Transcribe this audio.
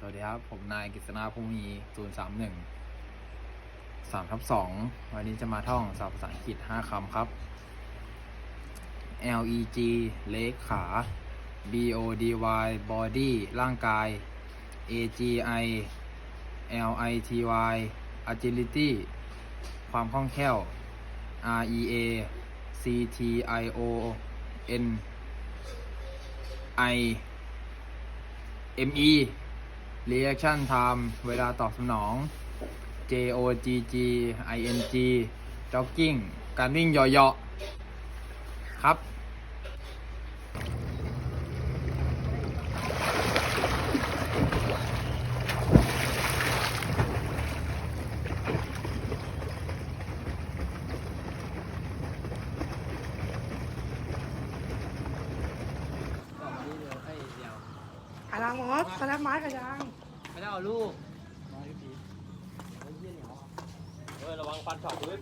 สวัสดีครับ ผมนายกฤษณาภูมี031 3ทับ2วันนี้จะมาท่องศัพท์ภาษาอังกฤษ5คำครับ L E G เล็กขา B O D Y body ร่างกาย A G I L I T Y agility ความคล่องแคล่ว R E A C T I O N I M E reaction time เวลาตอบสนอง J O G G I N G jogging การวิ่งเหยาะๆครับ บอกมาดิเดี๋ยวให้เดี๋ยว อาลังมอสสแลปไม้กระยังไม่ได้เอาลูกน้อยพีเฮ้ยระวังฟันเฉาะพื้น